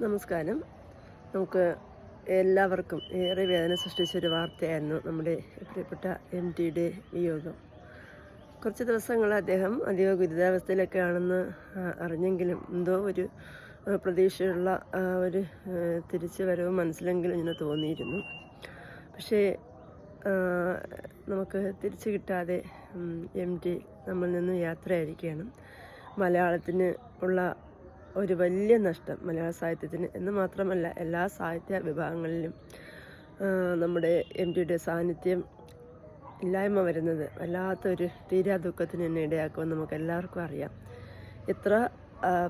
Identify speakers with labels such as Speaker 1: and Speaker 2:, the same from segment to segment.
Speaker 1: നമസ്കാരം. നമുക്ക് എല്ലാവർക്കും ഏറെ വേദന സൃഷ്ടിച്ച ഒരു വാർത്തയായിരുന്നു നമ്മുടെ പ്രിയപ്പെട്ട എം ടിയുടെ വിയോഗം. കുറച്ച് ദിവസങ്ങൾ അദ്ദേഹം അതീവ ഗുരുതാവസ്ഥയിലൊക്കെ ആണെന്ന് അറിഞ്ഞെങ്കിലും എന്തോ ഒരു പ്രതീക്ഷയുള്ള ഒരു തിരിച്ചു വരവ് മനസ്സിലെങ്കിലും ഇങ്ങനെ തോന്നിയിരുന്നു. പക്ഷേ നമുക്ക് തിരിച്ചു കിട്ടാതെ എം ടി നമ്മളിൽ നിന്ന് യാത്രയായിരിക്കുകയാണ്. മലയാളത്തിന് ഉള്ള ഒരു വലിയ നഷ്ടം മലയാള സാഹിത്യത്തിന്. എന്ന് മാത്രമല്ല എല്ലാ സാഹിത്യ വിഭാഗങ്ങളിലും നമ്മുടെ എം ടിയുടെ സാന്നിധ്യം ഇല്ലായ്മ വരുന്നത് വല്ലാത്തൊരു തീരാ ദുഃഖത്തിന് തന്നെ ഇടയാക്കുമെന്ന് നമുക്ക് എല്ലാവർക്കും അറിയാം. എത്ര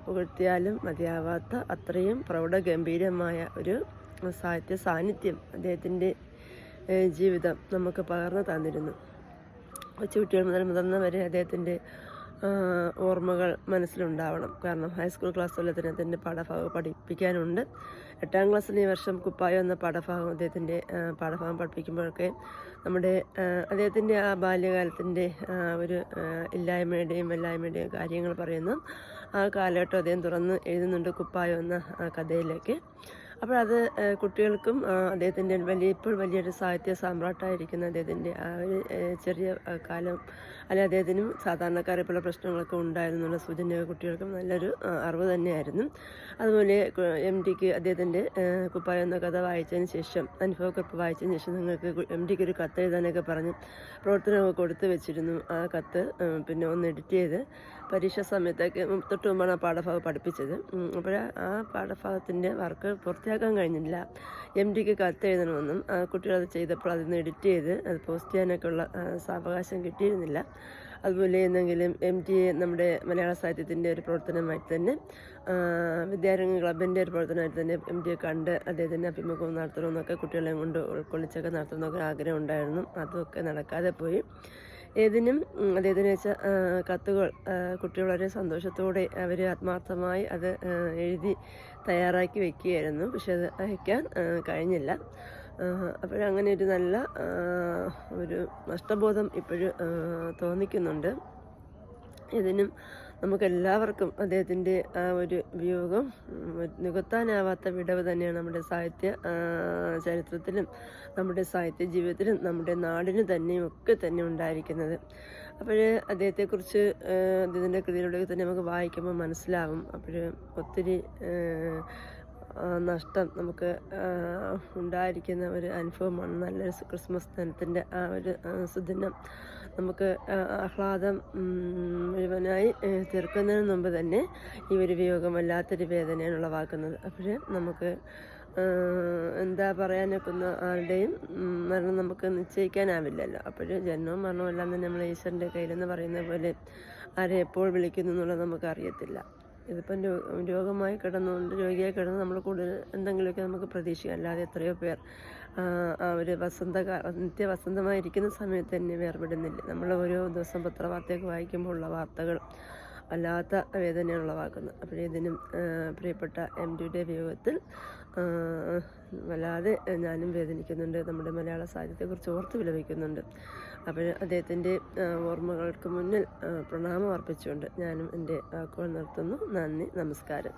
Speaker 1: പുകഴ്ത്തിയാലും മതിയാവാത്ത അത്രയും പ്രൗഢഗംഭീരമായ ഒരു സാഹിത്യ സാന്നിധ്യം അദ്ദേഹത്തിന്റെ ജീവിതം നമുക്ക് പകർന്നു തന്നിരുന്നു. കൊച്ചുകുട്ടികൾ മുതൽ മുതിർന്നവരെ അദ്ദേഹത്തിന്റെ ഓർമ്മകൾ മനസ്സിലുണ്ടാവണം. കാരണം ഹൈസ്കൂൾ ക്ലാസ് തന്നെ അദ്ദേഹത്തിന്റെ പാഠഭാഗം പഠിപ്പിക്കാനുണ്ട്. എട്ടാം ക്ലാസ്സിൽ ഈ വർഷം കുപ്പായം എന്ന പാഠഭാഗം അദ്ദേഹത്തിന്റെ പാഠഭാഗം പഠിപ്പിക്കുമ്പോഴൊക്കെ നമ്മുടെ അദ്ദേഹത്തിന്റെ ആ ബാല്യകാലത്തിന്റെ ഒരു ഇല്ലായ്മയുടെയും വല്ലായ്മയുടെയും കാര്യങ്ങൾ പറയുന്നു. ആ കാലഘട്ടം അദ്ദേഹം തുറന്ന് എഴുതുന്നുണ്ട് കുപ്പായം എന്ന കഥയിലേക്ക്. അപ്പോൾ അത് കുട്ടികൾക്കും അദ്ദേഹത്തിന്റെ വലിയ ഇപ്പോൾ വലിയൊരു സാഹിത്യ സാമ്രാട്ടായിരിക്കുന്ന അദ്ദേഹത്തിന്റെ ആ ഒരു ചെറിയ കാലം അല്ലെ അദ്ദേഹത്തിനും സാധാരണക്കാരെ പല പ്രശ്നങ്ങളൊക്കെ ഉണ്ടായിരുന്നുള്ള സൂചന കുട്ടികൾക്കും നല്ലൊരു അറിവ് തന്നെയായിരുന്നു. അതുപോലെ എം ഡിക്ക് അദ്ദേഹത്തിന്റെ കുപ്പായം എന്ന കഥ വായിച്ചതിന് ശേഷം അനുഭവക്കുറിപ്പ് വായിച്ചതിന് ശേഷം നിങ്ങൾക്ക് എം ഡിക്ക് ഒരു കത്ത് എഴുതാനൊക്കെ പറഞ്ഞ് പ്രവർത്തനമൊക്കെ കൊടുത്തു വെച്ചിരുന്നു. ആ കത്ത് പിന്നെ ഒന്ന് എഡിറ്റ് ചെയ്ത് പരീക്ഷ സമയത്തൊക്കെ തൊട്ട് മുമ്പാണ് ആ പാഠഭാഗം പഠിപ്പിച്ചത്. അപ്പോൾ ആ പാഠഭാഗത്തിന്റെ വർക്ക് പൂർത്തിയാക്കാൻ കഴിഞ്ഞില്ല. എം ഡിക്ക് കത്തെഴുതണമെന്നും അത് ചെയ്തപ്പോൾ അതിന്ന് എഡിറ്റ് ചെയ്ത് അത് പോസ്റ്റ് ചെയ്യാനൊക്കെ ഉള്ള സാവകാശം കിട്ടിയിരുന്നില്ല. അതുപോലെ എന്തെങ്കിലും എം ടി നമ്മുടെ മലയാള സാഹിത്യത്തിന്റെ ഒരു പ്രവർത്തനമായിട്ട് തന്നെ വിദ്യാരംഗ ക്ലബിന്റെ ഒരു പ്രവർത്തനമായിട്ട് തന്നെ എം ടിയെ കണ്ട് അദ്ദേഹത്തിന്റെ അഭിമുഖം നടത്തണമെന്നൊക്കെ കുട്ടികളെ കൊണ്ട് ഉൾക്കൊള്ളിച്ചൊക്കെ നടത്തണമെന്നൊക്കെ ആഗ്രഹം ഉണ്ടായിരുന്നു. അതൊക്കെ നടക്കാതെ പോയി. ഏതിനും ഉം, വെച്ചാൽ വെച്ച കത്തുകൾ കുട്ടികൾ വളരെ സന്തോഷത്തോടെ അവർ ആത്മാർത്ഥമായി അത് എഴുതി തയ്യാറാക്കി വെക്കുകയായിരുന്നു. പക്ഷെ അത് അയക്കാൻ കഴിഞ്ഞില്ല. അപ്പോഴങ്ങനെ ഒരു നല്ല ഒരു നഷ്ടബോധം ഇപ്പോഴും തോന്നിക്കുന്നുണ്ട്. ഇതിനും നമുക്കെല്ലാവർക്കും അദ്ദേഹത്തിന്റെ ആ ഒരു വിയോഗം നികത്താനാവാത്ത വിടവ് തന്നെയാണ് നമ്മുടെ സാഹിത്യ ചരിത്രത്തിലും നമ്മുടെ സാഹിത്യ ജീവിതത്തിലും നമ്മുടെ നാടിന് തന്നെയും ഒക്കെ തന്നെ ഉണ്ടായിരിക്കുന്നത്. അപ്പോൾ അദ്ദേഹത്തെക്കുറിച്ച് അദ്ദേഹത്തിന്റെ കൃതിയിലൂടെ തന്നെ നമുക്ക് വായിക്കുമ്പോൾ മനസ്സിലാവും. അപ്പോൾ ഒത്തിരി നഷ്ടം നമുക്ക് ഉണ്ടായിരിക്കുന്ന ഒരു അനുഭവമാണ്. നല്ലൊരു ക്രിസ്മസ് ദിനത്തിന്റെ ആ ഒരു സുദിനം നമുക്ക് ആഹ്ലാദം മുഴുവനായി തീർക്കുന്നതിന് മുമ്പ് തന്നെ ഈ ഒരു വിയോഗം വല്ലാത്തൊരു വേദനയാണ് ഉളവാക്കുന്നത്. അപ്പോൾ നമുക്ക് എന്താ പറയാനൊക്കുന്ന ആരുടെയും മരണം നമുക്ക് നിശ്ചയിക്കാനാവില്ലല്ലോ. അപ്പോൾ ജന്മവും മരണവും എല്ലാം തന്നെ നമ്മൾ ഈശ്വരന്റെ കയ്യിലെന്ന് പറയുന്ന പോലെ ആരെ എപ്പോൾ വിളിക്കുന്നു എന്നുള്ളത് നമുക്കറിയത്തില്ല. ഇതിപ്പം രോഗമായി കിടന്നുകൊണ്ട് രോഗിയായി കിടന്ന് നമ്മൾ കൂടുതൽ എന്തെങ്കിലുമൊക്കെ നമുക്ക് പ്രതീക്ഷിക്കാം. അല്ലാതെ എത്രയോ പേർ ആ, ആ നിത്യ വസന്തമായിരിക്കുന്ന സമയത്ത് തന്നെ വേർപെടുന്നില്ല. നമ്മൾ ഓരോ ദിവസം പത്രവാർത്തയൊക്കെ വായിക്കുമ്പോൾ ഉള്ള വാർത്തകൾ വല്ലാത്ത വേദനയാണ് ഉളവാക്കുന്നത്. അപ്പോഴേതിനും പ്രിയപ്പെട്ട എം ഡിയുടെ വിയോഗത്തിൽ വല്ലാതെ ഞാനും വേദനിക്കുന്നുണ്ട്. നമ്മുടെ മലയാള സാഹിത്യത്തെക്കുറിച്ച് ഓർത്ത് വിലപിക്കുന്നുണ്ട്. അപ്പോൾ അദ്ദേഹത്തിന്റെ ഓർമ്മകൾക്ക് മുന്നിൽ പ്രണാമം അർപ്പിച്ചുകൊണ്ട് ഞാനും എന്റെ വാക്കുകൾ നിർത്തുന്നു. നന്ദി നമസ്കാരം.